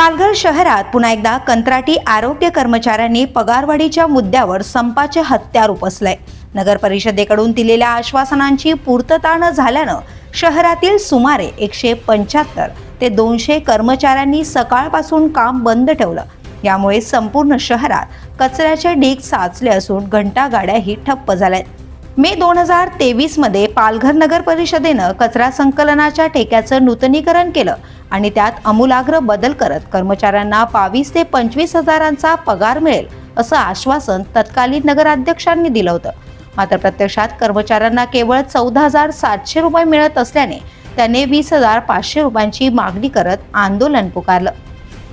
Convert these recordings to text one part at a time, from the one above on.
पालघर शहरात पुन्हा एकदा कंत्राटी आरोग्य कर्मचाऱ्यांनी पगारवाढीच्या मुद्द्यावर संपाचे हत्यार उपसलंय नगर परिषदेकडून दिलेल्या आश्वासनांची पूर्तता न झाल्यानं शहरातील सुमारे एकशे पंच्याहत्तर ते दोनशे कर्मचाऱ्यांनी सकाळपासून काम बंद ठेवलं. यामुळे संपूर्ण शहरात कचऱ्याचे ढीग साचले असून घंटागाड्याही ठप्प झाल्यात. मे दोन हजार तेवीसमध्ये पालघर नगर परिषदेनं कचरा संकलनाच्या ठेक्याचं नूतनीकरण केलं. आणि त्यात अमूलाग्र बदल करत कर्मचाऱ्यांना बावीस ते पंचवीस हजारांचा पगार मिळेल असं आश्वासन तत्कालीन नगराध्यक्षांनी दिलं होतं. मात्र प्रत्यक्षात कर्मचाऱ्यांना केवळ चौदा हजार सातशे रुपये मिळत असल्याने त्याने वीस हजार पाचशे रुपयांची मागणी करत आंदोलन पुकारलं.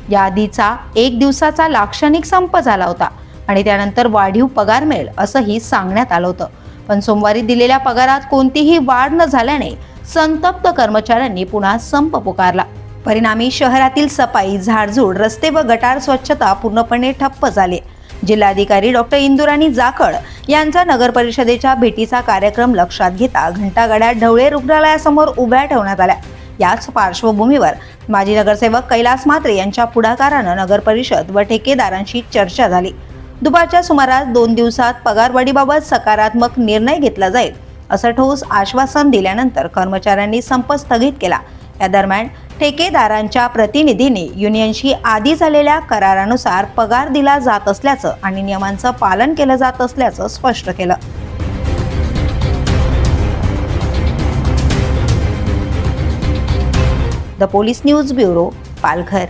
याआधीचा एक दिवसाचा लाक्षणिक संप झाला होता आणि त्यानंतर वाढीव पगार मिळेल असंही सांगण्यात आलं होतं. पण सोमवारी दिलेल्या पगारात कोणतीही वाढ न झाल्याने संतप्त कर्मचाऱ्यांनी पुन्हा संप पुकारला. परिणामी शहरातील सफाई झाडझूड रस्ते व गटार स्वच्छता पूर्णपणे ठप्प झाले. जिल्हाधिकारी डॉक्टर इंदुराणी जाखड यांचा नगर परिषदेच्या भेटीचा कार्यक्रम लक्षात घेता घंटागाड्या ढवळे रुग्णालयासमोर उभ्या ठेवण्यात आल्या. याच पार्श्वभूमीवर माजी नगरसेवक कैलास म्हात्रे यांच्या पुढाकारानं नगर परिषद व ठेकेदारांशी चर्चा झाली. दुपारच्या सुमारास दोन दिवसात पगारवाढीबाबत सकारात्मक निर्णय घेतला जाईल असं ठोस आश्वासन दिल्यानंतर कर्मचाऱ्यांनी संप स्थगित केला. या दरम्यान ठेकेदारांच्या प्रतिनिधीने युनियनशी आधी झालेल्या करारानुसार पगार दिला जात असल्याचं आणि नियमांचं पालन केलं जात असल्याचं स्पष्ट केलं. The police news bureau Palghar.